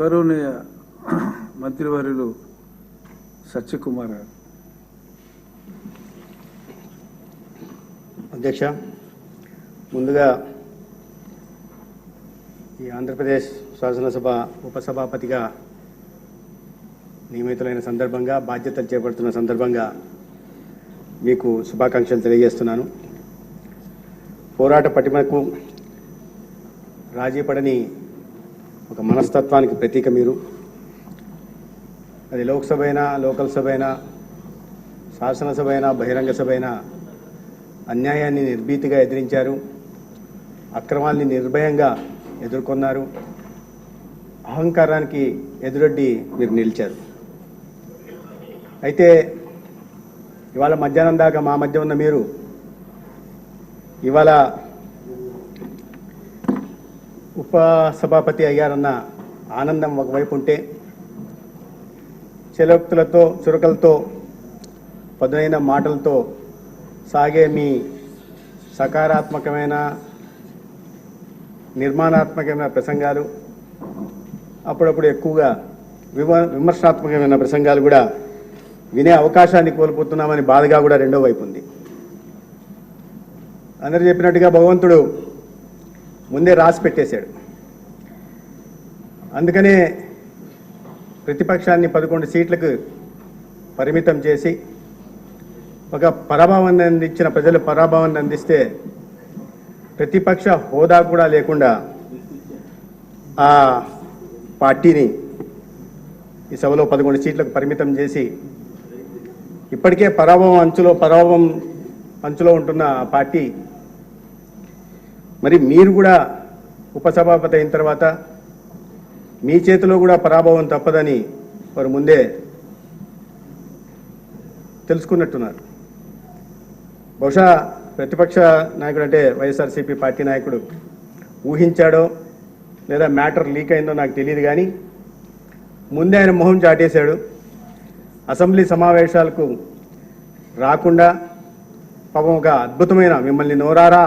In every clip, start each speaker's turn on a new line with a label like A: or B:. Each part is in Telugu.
A: గౌరవనీయ మంత్రివర్యులు సత్యకుమార్ గారు.
B: అధ్యక్ష ముందుగా ఈ ఆంధ్రప్రదేశ్ శాసనసభ ఉపసభాపతిగా నియమితులైన సందర్భంగా బాధ్యతలు చేపడుతున్న సందర్భంగా మీకు శుభాకాంక్షలు తెలియజేస్తున్నాను. పోరాట పటిమకు రాజీ పడని ఒక మనస్తత్వానికి ప్రతీక మీరు. అది లోక్సభ అయినా లోకల్ సభ అయినా శాసనసభ అయినా బహిరంగ సభ అయినా అన్యాయాన్ని నిర్భీతిగా ఎదిరించారు. అక్రమాల్ని నిర్భయంగా ఎదుర్కొన్నారు. అహంకారానికి ఎదురొడ్డి మీరు నిలిచారు. అయితే ఇవాళ మధ్యాహ్నం దాకా మా మధ్య ఉన్న మీరు ఇవాళ ఉపసభాపతి అయ్యారన్న ఆనందం ఒకవైపు ఉంటే చెలోక్తులతో చురకలతో పదునైన మాటలతో సాగే మీ సకారాత్మకమైన నిర్మాణాత్మకమైన ప్రసంగాలు అప్పుడప్పుడు ఎక్కువగా విమ విమర్శనాత్మకమైన ప్రసంగాలు కూడా వినే అవకాశాన్ని కోల్పోతున్నామని బాధగా కూడా రెండో వైపు ఉంది. అందరు చెప్పినట్టుగా భగవంతుడు ముందే రాసి పెట్టేశాడు. అందుకనే ప్రతిపక్షాన్ని పదకొండు సీట్లకు పరిమితం చేసి ఒక పరాభవాన్ని అందించిన ప్రజలు పరాభవాన్ని అందిస్తే ప్రతిపక్ష హోదా కూడా లేకుండా ఆ పార్టీని ఈ సభలో పదకొండు సీట్లకు పరిమితం చేసి ఇప్పటికే పరాభవం అంచులో పరాభవం అంచులో ఉంటున్న ఆ పార్టీ మరి మీరు కూడా ఉపసభాపతి అయిన తర్వాత మీ చేతిలో కూడా పరాభవం తప్పదని వారు ముందే తెలుసుకున్నట్టున్నారు. బహుశా ప్రతిపక్ష నాయకుడు అంటే వైఎస్ఆర్సీపీ పార్టీ నాయకుడు ఊహించాడో లేదా మ్యాటర్ లీక్ అయిందో నాకు తెలియదు కానీ ముందే ఆయన మొహం చాటేశాడు. అసెంబ్లీ సమావేశాలకు రాకుండా పాపం ఒక అద్భుతమైన మిమ్మల్ని నోరారా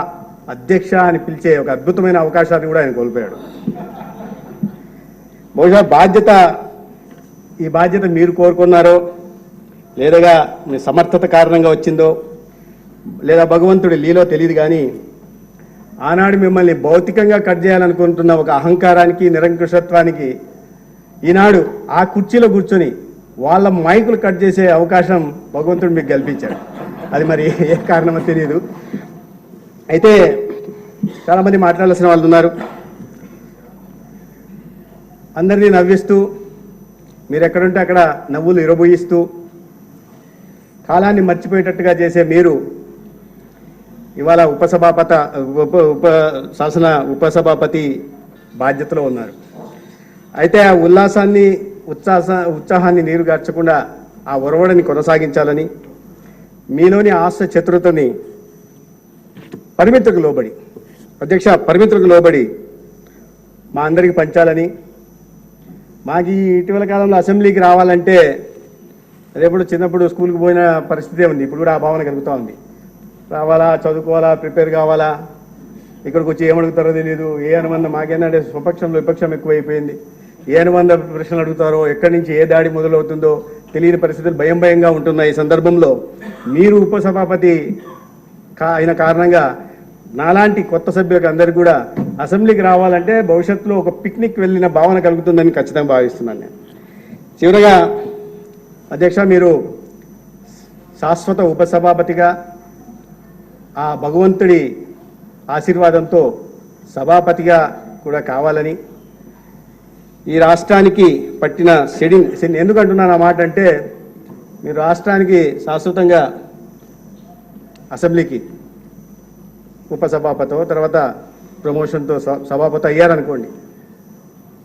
B: అధ్యక్ష అని పిలిచే ఒక అద్భుతమైన అవకాశాన్ని కూడా ఆయన కోల్పోయాడు. బహుశా బాధ్యత ఈ బాధ్యత మీరు కోరుకున్నారో లేదగా మీ సమర్థత కారణంగా వచ్చిందో లేదా భగవంతుడి లీలో తెలియదు కానీ ఆనాడు మిమ్మల్ని భౌతికంగా కట్ చేయాలనుకుంటున్న ఒక అహంకారానికి నిరంకుశత్వానికి ఈనాడు ఆ కుర్చీలో కూర్చొని వాళ్ళ మైకులు కట్ చేసే అవకాశం భగవంతుడు మీకు కల్పించాడు. అది మరి ఏ కారణమో తెలియదు అయితే చాలామంది మాట్లాడాల్సిన వాళ్ళు ఉన్నారు. అందరినీ నవ్విస్తూ మీరు ఎక్కడుంటే అక్కడ నవ్వులు ఇరబోయిస్తూ కాలాన్ని మర్చిపోయేటట్టుగా చేసే మీరు ఇవాళ ఉపసభాపత ఉప ఉప శాసన ఉపసభాపతి బాధ్యతలో ఉన్నారు. అయితే ఆ ఉల్లాసాన్ని ఉత్సాహ ఉత్సాహాన్ని నీరుగార్చకుండా ఆ ఒరవడిని కొనసాగించాలని మీలోని ఆశ చతురతని పరిమితులకు లోబడి. అధ్యక్ష పరిమితులకు లోబడి మా అందరికి పంచాలని. మాకు ఇటీవల కాలంలో అసెంబ్లీకి రావాలంటే రేపు చిన్నప్పుడు స్కూల్కి పోయిన పరిస్థితే ఉంది. ఇప్పుడు కూడా ఆ భావన కలుగుతూ ఉంది. రావాలా చదువుకోవాలా ప్రిపేర్ కావాలా? ఇక్కడికి వచ్చి ఏమడుగుతారో తెలియదు ఏ అనుబంధం మాకేందంటే స్వపక్షంలో విపక్షం ఎక్కువైపోయింది. ఏ అనుబంధ ప్రశ్నలు అడుగుతారో ఎక్కడి నుంచి ఏ దాడి మొదలవుతుందో తెలియని పరిస్థితులు భయం భయంగా ఉంటున్నాయి ఈ సందర్భంలో. మీరు ఉపసభాపతి అయిన కారణంగా నాలాంటి కొత్త సభ్యులకు అందరికీ కూడా అసెంబ్లీకి రావాలంటే భవిష్యత్తులో ఒక పిక్నిక్ వెళ్ళిన భావన కలుగుతుందని ఖచ్చితంగా భావిస్తున్నాను నేను. చివరగా అధ్యక్ష మీరు శాశ్వత ఉపసభాపతిగా ఆ భగవంతుడి ఆశీర్వాదంతో సభాపతిగా కూడా కావాలని ఈ రాష్ట్రానికి పట్టిన షెడింగ్ షెడ్- ఎందుకు అంటున్నాను ఆ మాట అంటే మీరు రాష్ట్రానికి శాశ్వతంగా అసెంబ్లీకి ఉపసభాపతో తర్వాత ప్రమోషన్తో స- సభాపతి అయ్యారనుకోండి.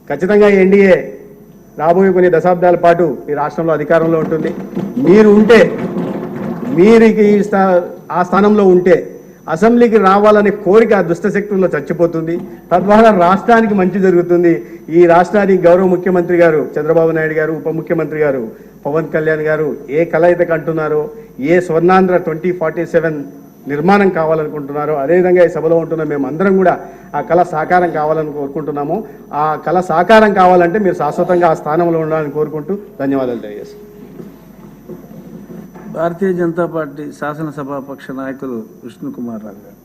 B: ఖచ్చితంగా ఎన్డీఏ రాబోయే కొన్ని దశాబ్దాల పాటు ఈ రాష్ట్రంలో అధికారంలో ఉంటుంది. మీరు ఉంటే మీరు ఈ స్థా- ఆ స్థానంలో ఉంటే అసెంబ్లీకి రావాలనే కోరిక ఆ దుష్టశక్తుల్లో చచ్చిపోతుంది. తద్వారా రాష్ట్రానికి మంచి జరుగుతుంది. ఈ రాష్ట్రానికి గౌరవ ముఖ్యమంత్రి గారు చంద్రబాబు నాయుడు గారు ఉప ముఖ్యమంత్రి గారు పవన్ కళ్యాణ్ గారు ఏ కళ అయితే కంటున్నారో ఏ స్వర్ణాంధ్ర ట్వంటీ ఫార్టీ సెవెన్ నిర్మాణం కావాలనుకుంటున్నారో అదేవిధంగా ఈ సభలో ఉంటున్న మేము అందరం కూడా ఆ కళ సాకారం కావాలని కోరుకుంటున్నాము. ఆ కళ సాకారం కావాలంటే మీరు శాశ్వతంగా ఆ స్థానంలో ఉండాలని కోరుకుంటూ ధన్యవాదాలు తెలియజేస్తాం
A: భారతీయ జనతా పార్టీ శాసనసభాపక్ష నాయకులు విష్ణుకుమార్ రావు గారు.